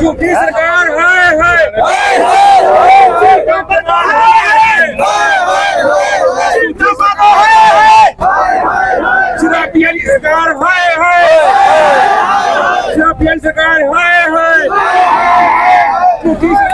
ਝੂਠੀ ਸਰਕਾਰ ਹਾਏ ਹਾਏ ਸ਼ਰਾਬੀਆਂ ਦੀ ਸਰਕਾਰ ਹਾਏ ਹਾਏ ਸ਼ਰਾਬੀਆਂ ਦੀ ਸਰਕਾਰ ਹਾਏ ਹਾਏ ਝੂਠੀ ਸਰਕਾਰ ਹਾਏ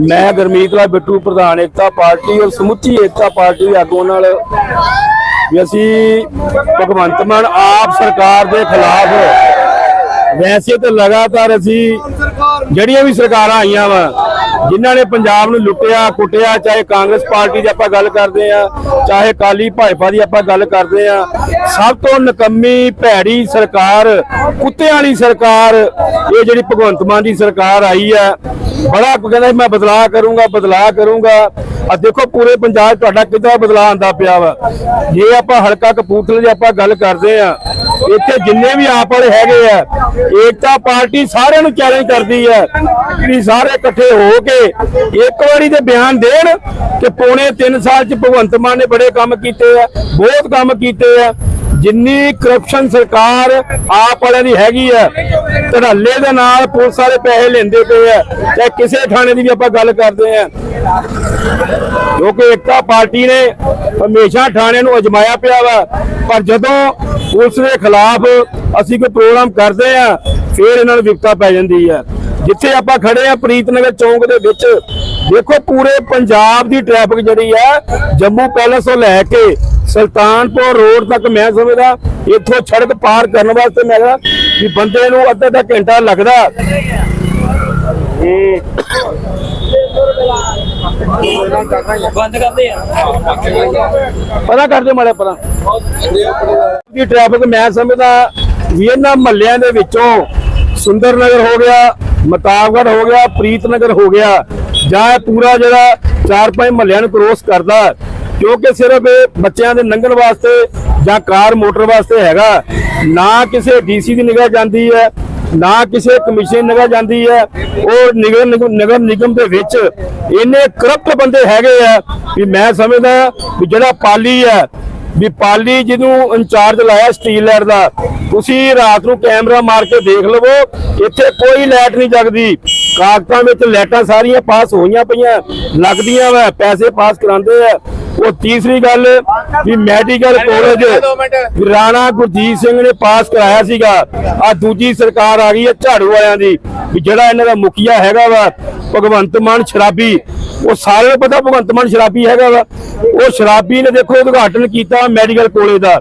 ਮੈਂ ਗਰਮੀਤ ਰਾਏ ਬਿੱਟੂ ਪ੍ਰਧਾਨ ਏਕਤਾ ਪਾਰਟੀ ਔਰ ਸਮੁੱਚੀ ਏਕਤਾ ਪਾਰਟੀ ਦੇ ਆਗੂਆਂ ਨਾਲ ਵੀ ਅਸੀਂ ਭਗਵੰਤ ਮਾਨ ਆਪ ਸਰਕਾਰ ਦੇ ਖਿਲਾਫ ਵੈਸੇ ਤਾਂ ਲਗਾਤਾਰ ਅਸੀਂ ਜਿਹੜੀਆਂ ਵੀ ਸਰਕਾਰਾਂ ਆਈਆਂ ਵਾ, ਜਿਨ੍ਹਾਂ ਨੇ ਪੰਜਾਬ ਨੂੰ ਲੁੱਟਿਆ, ਕੁੱਟਿਆ, ਚਾਹੇ ਕਾਂਗਰਸ ਪਾਰਟੀ ਦੀ ਆਪਾਂ ਗੱਲ ਕਰਦੇ ਆ ਚਾਹੇ ਕਾਲੀ ਭਾਜਪਾ ਦੀ ਆਪਾਂ ਗੱਲ ਕਰਦੇ ਆ ਸਭ ਤੋਂ ਨਕੰਮੀ ਭੈੜੀ ਸਰਕਾਰ, ਕੁੱਤਿਆਂ ਵਾਲੀ ਸਰਕਾਰ, ਇਹ ਜਿਹੜੀ ਭਗਵੰਤ ਮਾਨ ਦੀ ਸਰਕਾਰ ਆਈ ਆ, ਬੜਾ ਕਹਿੰਦਾ ਮੈਂ ਬਦਲਾਅ ਕਰੂੰਗਾ ਬਦਲਾਅ ਕਰੂੰਗਾ। ਆ ਦੇਖੋ, ਪੂਰੇ ਪੰਜਾਬ ਤੁਹਾਡਾ ਕਿੱਦਾਂ ਬਦਲਾਅ ਆਂਦਾ ਪਿਆ ਵਾ। ਜੇ ਆਪਾਂ ਹਲਕਾ ਕਪੂਰਥਲੇ ਦੀ ਆਪਾਂ ਗੱਲ ਕਰਦੇ ਆ ਇੱਥੇ ਜਿੰਨੇ ਵੀ ਆਪ ਵਾਲੇ ਹੈਗੇ ਆ, ਏਕਤਾ ਪਾਰਟੀ ਸਾਰਿਆਂ ਨੂੰ ਚੈਲੰਜ ਕਰਦੀ ਹੈ ਕਿ ਸਾਰੇ ਇਕੱਠੇ ਹੋ ਕੇ ਇੱਕ ਵਾਰੀ ਤੇ ਬਿਆਨ ਦੇਣ ਕਿ ਪੌਣੇ 3 ਸਾਲ 'ਚ ਭਗਵੰਤ ਮਾਨ ਨੇ ਬੜੇ ਕੰਮ ਕੀਤੇ ਆ, ਬਹੁਤ ਕੰਮ ਕੀਤੇ ਆ। ਜਿੰਨੀ ਕਰਪਸ਼ਨ ਸਰਕਾਰ ਆਪ ਵਾਲਿਆਂ ਦੀ ਹੈਗੀ ਆ, ਧੜੱਲੇ ਦੇ ਨਾਲ ਪੁਲਿਸ ਵਾਲੇ ਪੈਸੇ ਲੈਂਦੇ ਪਏ ਆ, ਚਾਹੇ ਕਿਸੇ ਥਾਣੇ ਦੀ ਵੀ ਆਪਾਂ ਗੱਲ ਕਰਦੇ ਆ। ਕਿਉਂਕਿ ਏਕਤਾ ਪਾਰਟੀ ਨੇ ਹਮੇਸ਼ਾ ਥਾਣੇ ਨੂੰ ਅਜਮਾਇਆ ਪਿਆ ਵਾ, ਪਰ ਜਦੋਂ ਪੁਲਿਸ ਦੇ ਖਿਲਾਫ ਅਸੀਂ ਕੋਈ ਪ੍ਰੋਗਰਾਮ ਕਰਦੇ ਆ, ਫਿਰ ਇਹਨਾਂ ਨੂੰ ਵਿਪਤਾ ਪੈ ਜਾਂਦੀ ਹੈ ਜਿੱਥੇ ਆਪਾਂ ਖੜੇ ਆ ਪ੍ਰੀਤਨਗਰ ਚੌਂਕ ਦੇ ਵਿੱਚ ਦੇਖੋ ਪੂਰੇ ਪੰਜਾਬ ਦੀ ਟ੍ਰੈਫਿਕ ਜਿਹੜੀ ਆ ਜੰਮੂ ਪੈਲਸ ਤੋਂ ਲੈ ਕੇ ਸੁਲਤਾਨਪੁਰ ਰੋਡ ਤੱਕ ਮੈਂ ਸਮਝਦਾ ਇੱਥੋਂ ਸੜਕ ਪਾਰ ਕਰਨ ਵਾਸਤੇ ਮੈਂ ਕਹਿੰਦਾ ਵੀ ਬੰਦੇ ਨੂੰ ਅੱਧਾ ਅੱਧਾ ਘੰਟਾ ਲੱਗਦਾ। ਇਹ ਬੰਦ ਕਰਦੇ ਆ। ਪਤਾ ਕਰਦੇ ਮਾੜਾ ਦੀ ਟ੍ਰੈਫਿਕ ਮੈਂ ਸਮਝਦਾ ਵੀ ਇਹਨਾਂ ਮਹੱਲਿਆਂ ਦੇ ਵਿੱਚੋਂ ਸੁੰਦਰ ਨਗਰ ਹੋ ਗਿਆ ਮਤਾਬਗੜ ਹੋ ਗਿਆ, ਪ੍ਰੀਤਨਗਰ ਹੋ ਗਿਆ, ਜਾਂ ਇਹ ਪੂਰਾ ਜਿਹੜਾ ਚਾਰ ਪੰਜ ਮਹੱਲਿਆਂ ਨੂੰ ਕ੍ਰੋਸ ਕਰਦਾ, ਕਿਉਂਕਿ ਸਿਰਫ ਇਹ ਬੱਚਿਆਂ ਦੇ ਲੰਘਣ ਵਾਸਤੇ ਜਾਂ ਕਾਰ, ਮੋਟਰ ਵਾਸਤੇ ਹੈਗਾ। ਨਾ ਕਿਸੇ ਡੀਸੀ ਦੀ ਨਿਗਾਹ ਜਾਂਦੀ ਹੈ, ਨਾ ਕਿਸੇ ਕਮਿਸ਼ਨ ਦੀ ਨਿਗਾਹ ਜਾਂਦੀ ਹੈ। ਉਹ ਨਿਗਰ ਨਿਗਮ ਨਗਰ ਨਿਗਮ ਦੇ ਵਿੱਚ ਇੰਨੇ ਕਰਪਟ ਬੰਦੇ ਹੈਗੇ ਆ ਵੀ ਮੈਂ ਸਮਝਦਾ ਵੀ ਜਿਹੜਾ ਪਾਲੀ ਹੈ ਵੀ ਪਾਲੀ ਜਿਹਨੂੰ ਇੰਚਾਰਜ ਲਾਇਆ ਸਟੀਲ ਲਾਈਟ ਦਾ ਤੁਸੀਂ ਰਾਤ ਨੂੰ ਕੈਮਰਾ ਮਾਰ ਕੇ ਦੇਖ ਲਵੋ ਇੱਥੇ ਕੋਈ ਲਾਈਟ ਨਹੀਂ ਜਗਦੀ। ਕਾਗਜ਼ਾਂ ਵਿੱਚ ਲਾਈਟਾਂ ਸਾਰੀਆਂ ਪਾਸ ਹੋਈਆਂ ਪਈਆਂ ਲੱਗਦੀਆਂ ਵਾ ਪੈਸੇ ਪਾਸ ਕਰਾਉਂਦੇ ਆ। ਉਹ ਤੀਸਰੀ ਗੱਲ ਵੀ ਮੈਡੀਕਲ ਕਾਲਜ ਰਾਣਾ ਗੁਰਜੀਤ ਸਿੰਘ ਨੇ ਪਾਸ ਕਰਾਇਆ ਸੀਗਾ। ਆ ਦੂਜੀ ਸਰਕਾਰ ਆ ਗਈ ਹੈ ਝਾੜੂ ਵਾਲਿਆਂ ਦੀ ਵੀ ਜਿਹੜਾ ਇਹਨਾਂ ਦਾ ਮੁਖੀਆ ਹੈਗਾ ਵਾ ਭਗਵੰਤ ਮਾਨ ਸ਼ਰਾਬੀ। ਉਹ ਸਾਰਿਆਂ ਨੂੰ ਪਤਾ ਭਗਵੰਤ ਮਾਨ ਸ਼ਰਾਬੀ ਹੈਗਾ ਵਾ। ਉਹ ਸ਼ਰਾਬੀ ਨੇ ਦੇਖੋ ਉਦਘਾਟਨ ਕੀਤਾ ਮੈਡੀਕਲ ਕਾਲਜ ਦਾ।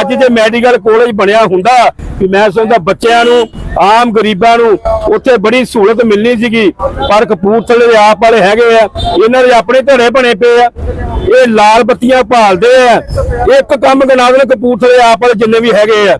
ਅੱਜ ਜੇ ਮੈਡੀਕਲ ਕਾਲਜ ਬਣਿਆ ਹੁੰਦਾ ਵੀ ਮੈਂ ਸਮਝਦਾ ਬੱਚਿਆਂ ਨੂੰ, ਆਮ ਗਰੀਬਾਂ ਨੂੰ ਉੱਥੇ ਬੜੀ ਸਹੂਲਤ ਮਿਲਣੀ ਸੀਗੀ, ਪਰ ਕਪੂਰਥਲੇ ਦੇ ਆਪ ਵਾਲੇ ਹੈਗੇ ਆ, ਇਹਨਾਂ ਦੇ ਆਪਣੇ ਧੜੇ ਬਣੇ ਪਏ ਆ। ਇਹ ਲਾਲ ਬੱਤੀਆਂ ਭਾਲਦੇ ਆ। ਇੱਕ ਕੰਮ ਗਿਣਾ ਦੇਣ ਕਪੂਰਥਲੇ ਆਪ ਵਾਲੇ ਜਿੰਨੇ ਵੀ ਹੈਗੇ ਆ।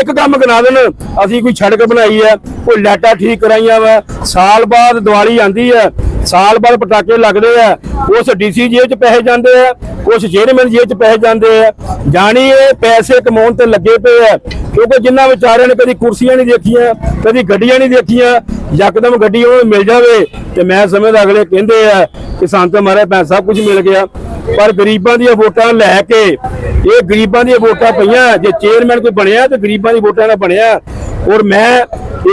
ਇੱਕ ਕੰਮ ਗਿਣਾ ਦੇਣ, ਅਸੀਂ ਕੋਈ ਸੜਕ ਬਣਾਈ ਆ, ਕੋਈ ਲਾਟਾ ਠੀਕ ਕਰਾਈਆਂ ਵਾ। ਸਾਲ ਬਾਅਦ ਦੀਵਾਲੀ ਆਂਦੀ ਆ ਸਾਲ ਬਾਅਦ ਪਟਾਕੇ ਲੱਗਦੇ ਆ, ਉਸ ਡੀਸੀ ਜੇਬ 'ਚ ਪੈਸੇ ਜਾਂਦੇ ਆ ਕੁਛ ਚੇਅਰਮੈਨ ਜੇਬ 'ਚ ਪੈਸੇ ਜਾਂਦੇ ਆ। ਜਾਣੀ ਇਹ ਪੈਸੇ ਕਮਾਉਣ ਤੇ ਲੱਗੇ ਪਏ ਆ, ਕਿਉਂਕਿ ਜਿਨ੍ਹਾਂ ਵਿਚਾਰਿਆਂ ਨੇ ਕਦੀ ਕੁਰਸੀਆਂ ਨਹੀਂ ਦੇਖੀਆਂ, ਕਦੀ ਗੱਡੀਆਂ ਨਹੀਂ ਦੇਖੀਆਂ, ਯਕਦਮ ਗੱਡੀ ਉਹ ਮਿਲ ਜਾਵੇ ਤੇ ਮੈਂ ਸਮਝਦਾ ਅਗਲੇ ਕਹਿੰਦੇ ਆ ਕਿ ਸਾਨੂੰ ਤਾਂ ਮਾਰੇ ਪੈਸਾ ਸਭ ਕੁਝ ਮਿਲ ਗਿਆ। ਪਰ ਗਰੀਬਾਂ ਦੀਆਂ ਵੋਟਾਂ ਲੈ ਕੇ, ਇਹ ਗਰੀਬਾਂ ਦੀਆਂ ਵੋਟਾਂ ਪਈਆਂ, ਜੇ ਚੇਅਰਮੈਨ ਕੋਈ ਬਣਿਆ ਤੇ ਗਰੀਬਾਂ ਦੀ ਵੋਟਾਂ ਨਾਲ ਬਣਿਆ। ਔਰ ਮੈਂ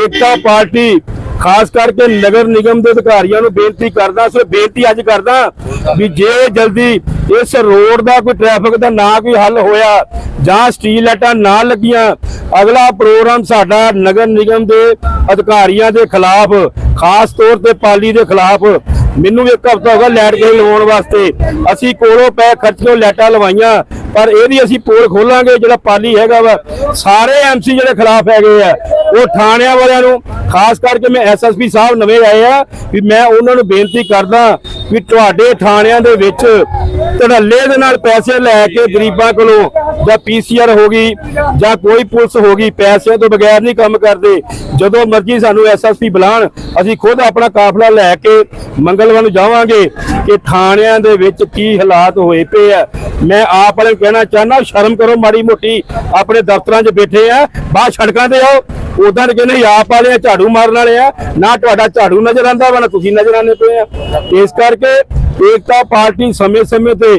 ਏਕਤਾ ਪਾਰਟੀ ਖਾਸ ਕਰਕੇ ਨਗਰ ਨਿਗਮ ਦੇ ਅਧਿਕਾਰੀਆਂ ਨੂੰ ਬੇਨਤੀ ਕਰਦਾ ਸੋ ਬੇਨਤੀ ਅੱਜ ਕਰਦਾ ਵੀ ਜੇ ਜਲਦੀ ਇਸ ਰੋਡ ਦਾ ਕੋਈ ਟ੍ਰੈਫਿਕ ਦਾ ਨਾ ਕੋਈ ਹੱਲ ਹੋਇਆ ਜਾਂ ਸਟੀਲ ਲਾਈਟਾਂ ਨਾ ਲੱਗੀਆਂ, ਅਗਲਾ ਪ੍ਰੋਗਰਾਮ ਸਾਡਾ ਨਗਰ ਨਿਗਮ ਦੇ ਅਧਿਕਾਰੀਆਂ ਦੇ ਖਿਲਾਫ, ਖਾਸ ਤੌਰ ਤੇ ਪਾਲੀ ਦੇ ਖਿਲਾਫ, ਮੈਨੂੰ ਵੀ ਇੱਕ ਹਫ਼ਤਾ ਹੋ ਗਿਆ ਲਾਈਟ ਬਿੱਲ ਲਵਾਉਣ ਵਾਸਤੇ। ਅਸੀਂ ਕੋਲੋਂ ਪੈ ਖਰਚ ਲਾਈਟਾਂ ਲਵਾਈਆਂ ਪਰ ਇਹਦੀ ਅਸੀਂ ਪੋਲ ਖੋਲਾਂਗੇ, ਜਿਹੜਾ ਪਾਲੀ ਹੈਗਾ ਵਾ, ਸਾਰੇ ਐਮਸੀ ਜਿਹੜੇ ਖਿਲਾਫ ਹੈਗੇ ਆ, ਉਹ ਥਾਣਿਆਂ ਵਾਲਿਆਂ ਨੂੰ, ਖਾਸ ਕਰਕੇ ਮੈਂ ਐਸਐਸਪੀ ਸਾਹਿਬ ਨਵੇਂ ਆਏ ਆ, ਵੀ ਮੈਂ ਉਹਨਾਂ ਨੂੰ ਬੇਨਤੀ ਕਰਦਾ ਵੀ ਤੁਹਾਡੇ ਥਾਣਿਆਂ ਦੇ ਵਿੱਚ ਧੜੱਲੇ ਦੇ ਨਾਲ ਪੈਸੇ ਲੈ ਕੇ ਗਰੀਬਾਂ ਕੋਲੋਂ ਜਾਂ ਪੀਸੀਆਰ ਹੋ ਗਈ ਜਾਂ ਕੋਈ ਪੁਲਿਸ ਹੋ ਗਈ, ਪੈਸਿਆਂ ਤੋਂ ਬਗੈਰ ਨਹੀਂ ਕੰਮ ਕਰਦੇ। ਜਦੋਂ ਮਰਜ਼ੀ ਸਾਨੂੰ ਐਸਐਸਪੀ ਬੁਲਾਣ, ਅਸੀਂ ਖੁਦ ਆਪਣਾ ਕਾਫਲਾ ਲੈ ਕੇ ਮੰਗਲਵਾਰ ਨੂੰ ਜਾਵਾਂਗੇ। ਕਿ ਥਾਣਿਆਂ ਦੇ ਵਿੱਚ ਕੀ ਹਾਲਾਤ ਹੋਏ ਪਏ ਆ। ਮੈਂ ਆਪ ਵਾਲੇ ਨੂੰ ਕਹਿਣਾ ਚਾਹਨਾ ਸ਼ਰਮ ਕਰੋ ਮਾੜੀ ਮੋਟੀ ਆਪਣੇ ਦਫ਼ਤਰਾਂ 'ਚ ਬੈਠੇ ਆ ਬਾਹਰ ਸੜਕਾਂ ਤੇ ਆਓ। ਉਦਾਂ ਕਹਿੰਦੇ ਸੀ ਆਪ ਵਾਲੇ ਆ, ਝਾੜੂ ਮਾਰਨ ਵਾਲੇ ਆ ਨਾ ਤੁਹਾਡਾ ਝਾੜੂ ਨਜ਼ਰ ਆਂਦਾ ਵਾ ਨਾ ਤੁਸੀਂ ਨਜ਼ਰ ਆਉਂਦੇ ਪਏ ਆ। ਇਸ ਕਰਕੇ ਏਕਤਾ ਪਾਰਟੀ ਸਮੇਂ-ਸਮੇਂ ਤੇ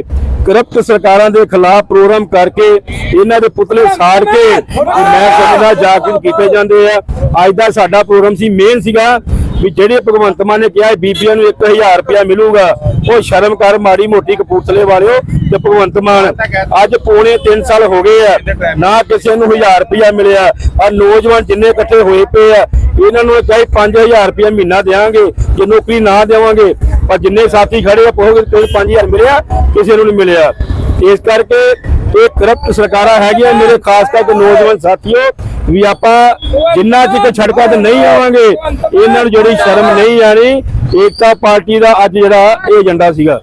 ਕਰਪਟ ਸਰਕਾਰਾਂ ਦੇ ਖਿਲਾਫ ਪ੍ਰੋਗਰਾਮ ਕਰਕੇ ਇਹਨਾਂ ਦੇ ਪੁਤਲੇ ਸਾੜ ਕੇ ਮੈਂ ਸਮਝਦਾ ਜਾਗਰੂਕ ਕੀਤੇ ਜਾਂਦੇ ਆ। ਅੱਜ ਦਾ ਸਾਡਾ ਪ੍ਰੋਗਰਾਮ ਸੀ ਮੇਨ ਸੀਗਾ। ਵੀ ਜਿਹੜੇ ਭਗਵੰਤ ਮਾਨ ਨੇ ਕਿਹਾ ਬੀਬੀਆਂ ਨੂੰ 1000 ਰੁਪਇਆ ਮਿਲੂਗਾ, ਉਹ ਸ਼ਰਮ ਕਰ ਮਾੜੀ ਮੋਟੀ ਕਪੂਰਥਲੇ ਵਾਲਿਓ ਤੇ ਭਗਵੰਤ ਮਾਨ। ਅੱਜ ਪੌਣੇ 3 ਸਾਲ ਹੋ ਗਏ ਆ, ਨਾ ਕਿਸੇ ਨੂੰ 1000 ਰੁਪਇਆ ਮਿਲਿਆ। ਆ ਨੌਜਵਾਨ ਜਿੰਨੇ ਇਕੱਠੇ ਹੋਏ ਪਏ ਆ, ਇਹਨਾਂ ਨੂੰ ਕਹੇ 5000 ਰੁਪਇਆ ਮਹੀਨਾ ਦੇਵਾਂਗੇ ਜੇ ਨੌਕਰੀ ਨਾ ਦੇਵਾਂਗੇ, ਪਰ ਜਿੰਨੇ ਸਾਥੀ ਖੜੇ ਆ ਪੋਗੇ ਤੇ 5000 ਮਿਲਿਆ, ਕਿਸੇ ਨੂੰ ਨਹੀਂ ਮਿਲਿਆ। ਇਸ ਕਰਕੇ ਇਹ ਕਰਪਟ ਸਰਕਾਰਾਂ ਹੈਗੀਆਂ, ਮੇਰੇ ਖਾਸ ਕਰਕੇ ਨੌਜਵਾਨ ਸਾਥੀਓ ਵੀ ਆਪਾਂ ਜਿੰਨਾ ਚਿਕ ਛੜਕਾ ਤੇ ਨਹੀਂ ਆਵਾਂਗੇ, ਇਹਨਾਂ ਨੂੰ ਜਿਹੜੀ ਸ਼ਰਮ ਨਹੀਂ ਆਣੀ, ਏਕਤਾ ਪਾਰਟੀ ਦਾ ਅੱਜ ਜਿਹੜਾ ਇਹ ਏਜੰਡਾ ਸੀਗਾ।